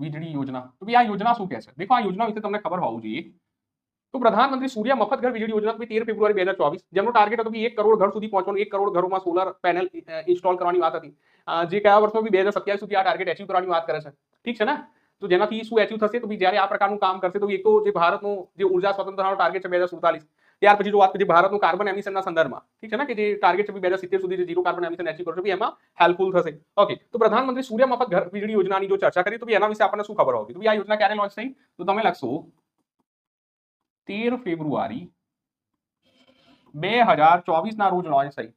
વીજળી યોજના. તો આ યોજના શું કહે છે? દેખો, આ યોજના વિશે તમને ખબર હોવું જોઈએ. તો પ્રધાનમંત્રી સૂર્ય મફત ઘર વીજળી યોજના તેર ફેબ્રુઆરી બે હજાર ચોવીસ, જેમનો ટાર્ગેટ હતો એક કરોડ ઘર સુધી પહોંચવાનું, એક કરોડ ઘરોમાં સોલર પેનલ ઇન્સ્ટોલ કરવાની વાત હતી. જે કયા વર્ષમાં બી હજાર સત્યાવીસ સુધી આ ટાર્ગેટ એચીવ કરવાની વાત કરે છે. ઠીક છે ને? તો જેનાથી શું એચીવ થશે? તો જ્યારે આ પ્રકારનું કામ કરશે, તો એક તો જે ભારતનું જે ઊર્જા સ્વતંત્રતાનો ટાર્ગેટ છે બે હજાર સુડતાલીસ ત્યાર પછી જો વાત કરીએ ભારતનું કાર્બન એમિશનના સંદર્ભમાં, ઠીક છે ને? કે જે ટાર્ગેટ છે બે હજાર સુધી જે ઝીરો કાર્બન એમિશન એચીવ કરશે એમાં હેલ્પફુલ થશે. ઓકે તો પ્રધાનમંત્રી સૂર્ય મફત ઘર વીજળી યોજનાની જો ચર્ચા કરી, તો એના વિશે આપણને શું ખબર હોવી? આ યોજના ક્યારે લોન્ચ થઈ? તો તમે લખશો, તેર ફેબ્રુઆરી બે હજાર ચોવીસના રોજ લોન્ચ થઈ.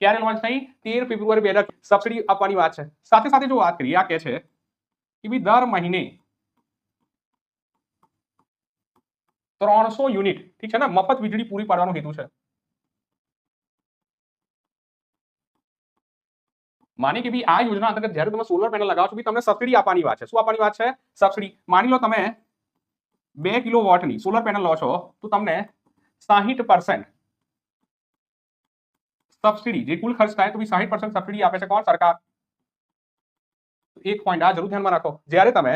ક્યારે લોન્ચ થઈ? તેર ફેબ્રુઆરી બે સબસિડી આપવાની વાત છે. સાથે સાથે જો વાત કરીએ, આ કે છે કે ભાઈ દર મહિને ત્રણસો યુનિટ ઠીક છે ને મફત વીજળી પૂરી પાડવાનો હેતુ છે માની કે ભઈ આ યોજના અંતર્ગત જ્યારે તમે સોલર પેનલ લગાવો છો ભઈ તમને સબસિડી આપવાની વાત છે શું આપવાની વાત છે સબસિડી માની લો તમે બે કિલો વોટની સોલર પેનલ લો છો તો તમને સાહીઠ પર્સન્ટ સબસિડી જે કુલ ખર્ચ થાય તો સાહીઠ પર્સન્ટ સબસિડી આપે છે કોણ સરકાર એક પોઈન્ટ આ જરૂર ધ્યાનમાં રાખો જ્યારે તમે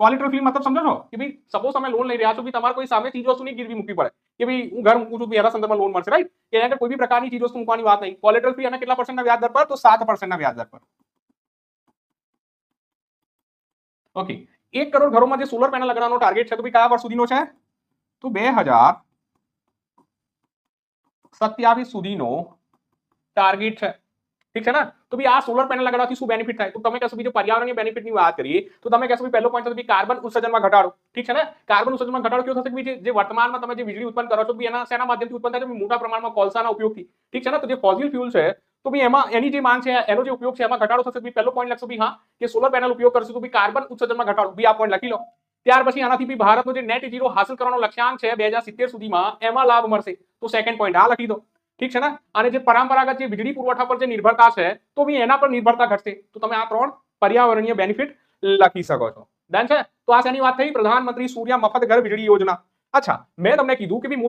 કોલિટ્રલ ફ્રી મતલબ સમજો છો કે ભાઈ સપોઝ તમે લોન લઈ રહ્યા છો કે તમારે કોઈ સામે ચીજ વસ્તુની ગીરવી મૂકવી પડે કે ભાઈ હું ઘર મૂકું છું તો એના સંદર્ભમાં લોન મળશે રાઈટ કે એના આગળ કોઈ બી પ્રકારની ચીજ વસ્તુ મૂકવાની વાત નહીં કોલિટ્રલ ફ્રી અને કેટલા પર્સન્ટના વ્યાજ દર પર તો સાત પર્સન્ટના વ્યાજ દર પર ઓકે એક કરોડ ઘરોમાં જે સોલર પેનલ લગાડવાનો ટાર્ગેટ છે તો ભાઈ કયા વર્ષ સુધીનો છે તો બે હજાર સત્યાવીસ સુધીનો ટાર્ગેટ છે ઠીક છે ને? તો આ સોલર પેનલ લગાડવાથી શું બેનિફિટ થાય? તો તમે કહેશો બીજો પર્યાવરણીય બેનિફિટની વાત કરીએ, તો તમે કહેશો ભાઈ પહેલો પોઈન્ટ તો કાર્બન ઉત્સર્જનમાં ઘટાડો. ઠીક છે ને? કાર્બન ઉત્સર્જનમાં ઘટાડો કેવો થશે કે જે- જે વર્તમાનમાં તમે જે વીજળી ઉત્પન્ન કરો છો એના શેના માધ્યમથી ઉત્પન્ન થાય મોટા પ્રમાણમાં કોલસાના ઉપયોગથી. ઠીક છે ને? તો જે ફોસિલ ફ્યુલ છે, તો એમાં એની જે માંગ છે, એનો જે ઉપયોગ છે, એમાં ઘટાડો થશે ભાઈ પહેલો પોઈન્ટ લખશો હા, કે સોલર પેનલ ઉપયોગ કરશું તો કાર્બન ઉત્સર્જનમાં ઘટાડો. બી આ પોઈન્ટ લખી લો. ત્યાર પછી આનાથી બી ભારતનો જે નેટ ઝીરો હાંસલ કરવાનો લક્ષ્યાંક છે, બે હજાર સિત્તેર સુધીમાં એમાં લાભ મળશે. તો સેકન્ડ પોઈન્ટ આ લખી દો. ઠીક છે ને અને જે પરંપરાગત જે વીજળી પુરવઠા પર જે નિર્ભરતા છે તો બી એના પર નિર્ભરતા ઘટશે તો તમે આ ત્રણ પર્યાવરણીય બેનિફિટ લખી શકો છો ડન છે તો આ શેની વાત થઈ પ્રધાનમંત્રી સૂર્ય મફત ઘર વીજળી યોજના અચ્છા મેં તમને કીધું કે ભઈ